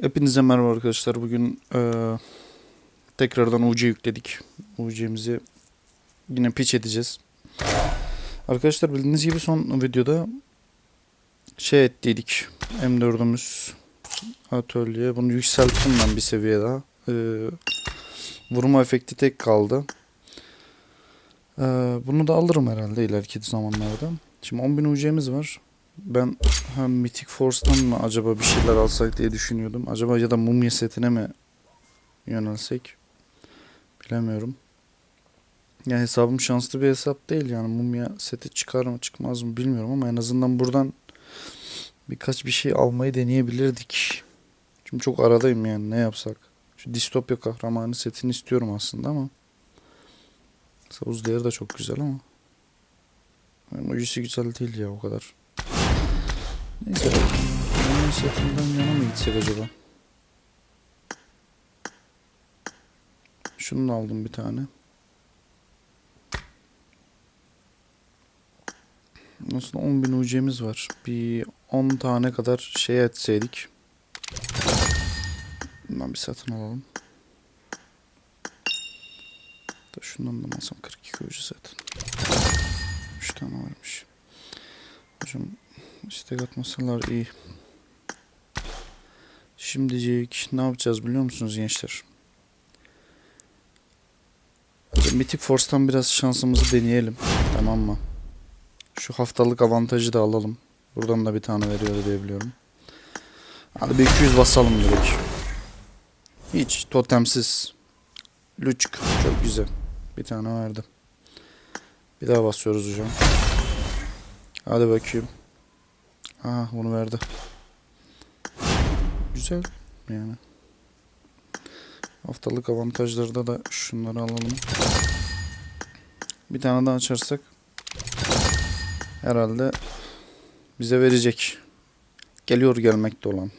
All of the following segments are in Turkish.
Hepinize merhaba arkadaşlar. Bugün eee, tekrardan UC yükledik. UC'mizi yine pitch edeceğiz. Arkadaşlar bildiğiniz gibi son videoda şey ettiydik. M4'ümüz atölye. Bunu yükselttim ben bir seviye daha. Eee, vurma efekti tek kaldı. Eee, bunu da alırım herhalde ileriki zamanlarda. Şimdi 10.000 UC'miz var. Ben hem Mythic Force'tan mı acaba bir şeyler alsak diye düşünüyordum. Acaba ya da mumya setine mi yönelsek? Bilemiyorum. Yani hesabım şanslı bir hesap değil yani mumya seti çıkar mı çıkmaz mı bilmiyorum ama en azından buradan birkaç bir şey almayı deneyebilirdik. Şimdi çok aradayım yani ne yapsak. Şu distopya kahramanı setini istiyorum aslında ama. Savuz değeri de çok güzel ama. Emojisi güzel değil ya o kadar. Neyse. Bunun setinden yana mı gitsek acaba? Şunu da aldım bir tane. Nasıl 10.000 UC'miz var. Bir 10 tane kadar şey etseydik. Bundan bir satın alalım. Da şundan da alsam 42 UC zaten. 3 tane varmış. Hocam istek atmasalar iyi. Şimdicik ne yapacağız biliyor musunuz gençler? Mythic Force'tan biraz şansımızı deneyelim. Tamam mı? Şu haftalık avantajı da alalım. Buradan da bir tane veriyor diye biliyorum. Hadi bir 200 basalım direkt. Hiç totemsiz. Lüçk. Çok güzel. Bir tane verdi. Bir daha basıyoruz hocam. Hadi bakayım. Aa onu verdi. Güzel yani. Haftalık avantajlarda da şunları alalım. Bir tane daha açarsak herhalde bize verecek. Geliyor gelmekte olan.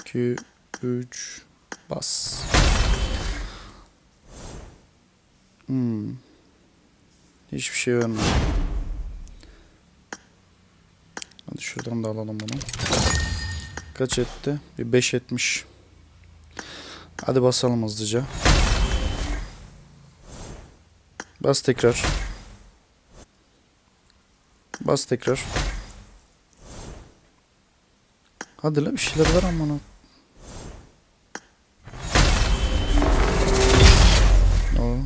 2 3 bas. Hmm. Hiçbir şey vermedi. Hadi şuradan da alalım bunu. Kaç etti? Bir 5 etmiş. Hadi basalım hızlıca. Bas tekrar. Bas tekrar. Hadi la bir şeyler var ama. Oo.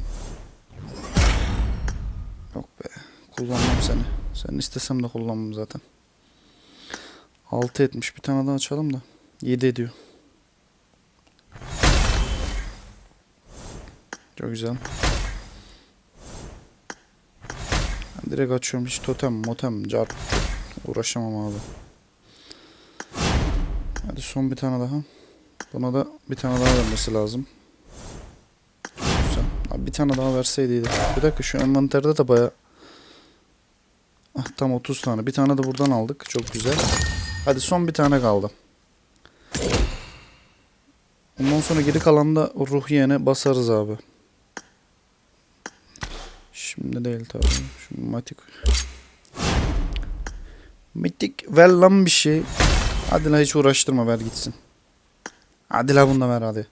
Yok be. Kullanmam seni. Sen istesem de kullanmam zaten. 6 etmiş. Bir tane daha açalım da. 7 ediyor. Çok güzel. Ben direkt açıyorum. Hiç totem, motem, carp. Uğraşamam abi. Hadi son bir tane daha. Buna da bir tane daha vermesi lazım. Güzel. Abi bir tane daha verseydi iyiydi. Bir dakika şu envanterde de baya... Ah, tam 30 tane. Bir tane de buradan aldık. Çok güzel. Hadi son bir tane kaldı. Ondan sonra geri kalan da o ruh yene basarız abi. Şimdi değil tabii. Şu matik. Mitik ver lan bir şey. Hadi la hiç uğraştırma ver gitsin. Hadi la bunu da ver hadi.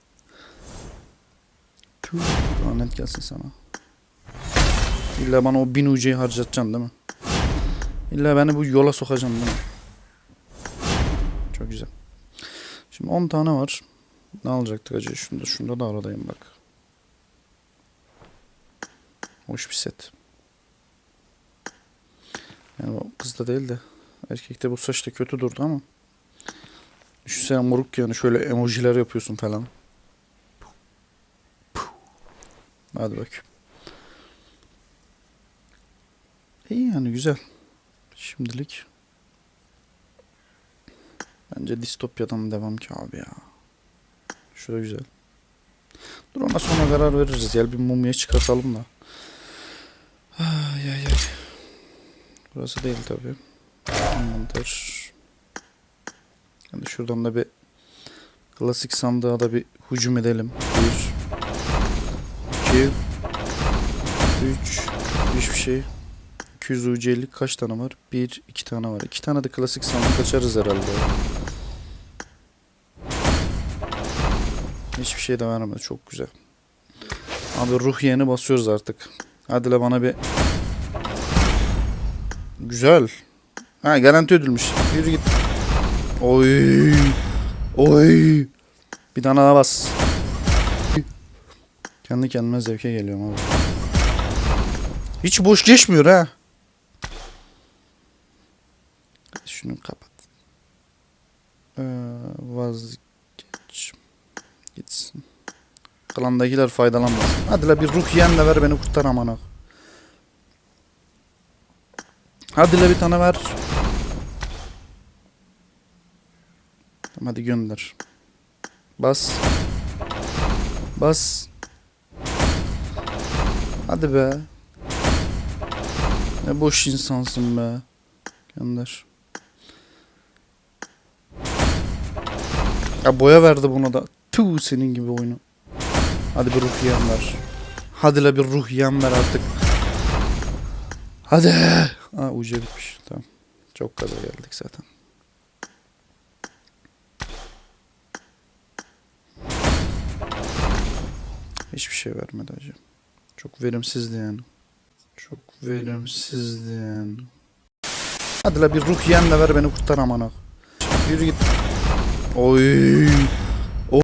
Lanet gelsin sana. İlla bana o bin ucuyu harcatacaksın değil mi? İlla beni bu yola sokacaksın değil mi? Çok güzel. Şimdi 10 tane var. Ne alacaktık acaba? Şunda, şunda da aradayım bak. Hoş bir set. Yani kızda değil de erkekte bu saçta kötü durdu ama. Düşünsene moruk yani şöyle emojiler yapıyorsun falan. Hadi bak. İyi yani güzel. Şimdilik. Bence distopyadan devam ki abi ya. Şurada güzel. Dur ona sonra karar veririz. Gel bir mumya çıkartalım da. Ay ay ay. Burası değil tabi. Envanter. Hadi şuradan da bir klasik sandığa da bir hücum edelim. Bir. iki, Üç. Hiçbir şey. 200 UC'lik kaç tane var? Bir, iki tane var. İki tane de klasik sandık açarız herhalde. Hiçbir şey de vermedi. Çok güzel. Abi ruh yeni basıyoruz artık. Hadi la bana bir... Güzel. Ha garanti ödülmüş. Yürü git. Oy. Oy. Bir tane daha bas. Kendi kendime zevke geliyorum abi. Hiç boş geçmiyor ha. Şunu kapat. Ee, vazgeç. Gitsin. Kalandakiler faydalanmasın. Hadi la bir ruh yiyen de ver beni kurtar amana. Hadi la bir tane ver. Tamam hadi gönder. Bas. Bas. Hadi be. Ne boş insansın be. Gönder. Ya boya verdi buna da. Tüh senin gibi oyunu. Hadi bir ruh ver. Hadi la bir ruh ver artık. Hadi. Ha ucu bitmiş. Tamam. Çok gaza geldik zaten. Hiçbir şey vermedi hocam. Çok verimsizdi yani. Çok verimsizdi yani. Hadi la bir ruh de ver beni kurtar amana. Yürü git. Oy. O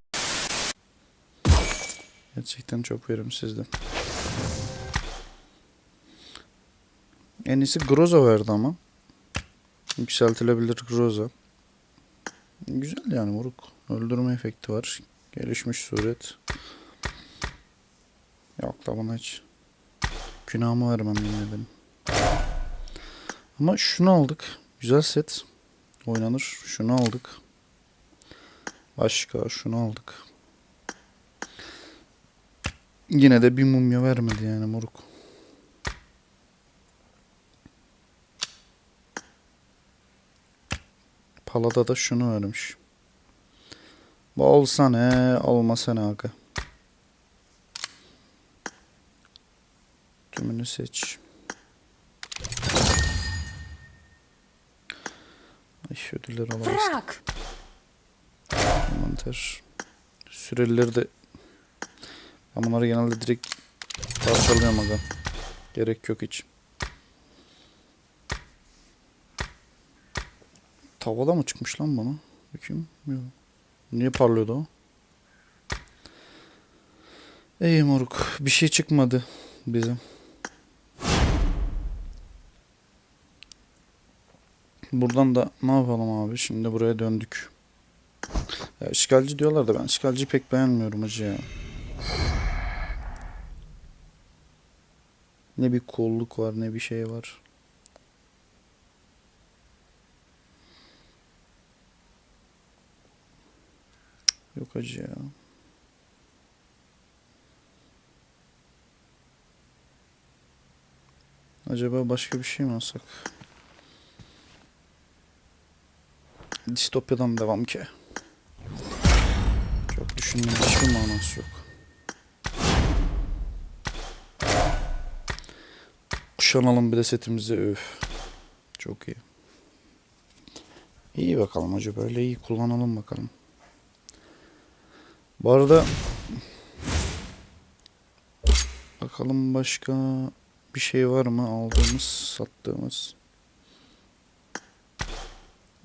Gerçekten çok verimsizdi. En iyisi Groza verdi ama. Yükseltilebilir Groza. Güzel yani moruk. Öldürme efekti var. Gelişmiş suret. Yok da bana hiç. Günahımı vermem yine benim. Ama şunu aldık. Güzel set. Oynanır. Şunu aldık. Başka şunu aldık. Yine de bir mumya vermedi yani moruk. Palada da şunu vermiş. Bu olsa ne, olmasa ne aga. Tümünü seç. Ay ödüller alamaz. Bırak. Envanter. Sürelileri de ben bunları genelde direkt parçalıyorum aga. Gerek yok hiç. Tavada mı çıkmış lan bana? Bakayım. Yok. Niye parlıyordu o? Ey moruk. Bir şey çıkmadı bize. Buradan da ne yapalım abi? Şimdi buraya döndük. Ya işgalci diyorlar da ben işgalciyi pek beğenmiyorum hacı ya. Ne bir kolluk var ne bir şey var. Yok hacı ya. Acaba başka bir şey mi alsak? Distopyadan devam ki. Düşündüğüm hiçbir manası yok. Kuşanalım bir de setimizi öf. Çok iyi. İyi bakalım hacı böyle iyi kullanalım bakalım. Bu arada bakalım başka bir şey var mı aldığımız sattığımız.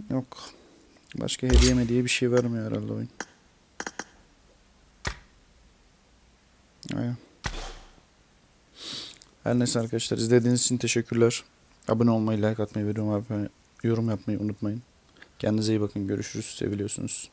Yok. Başka hediye mi diye bir şey vermiyor herhalde oyun. Her neyse arkadaşlar izlediğiniz için teşekkürler. Abone olmayı, like atmayı, yapmayı, yorum yapmayı unutmayın. Kendinize iyi bakın. Görüşürüz. Seviliyorsunuz.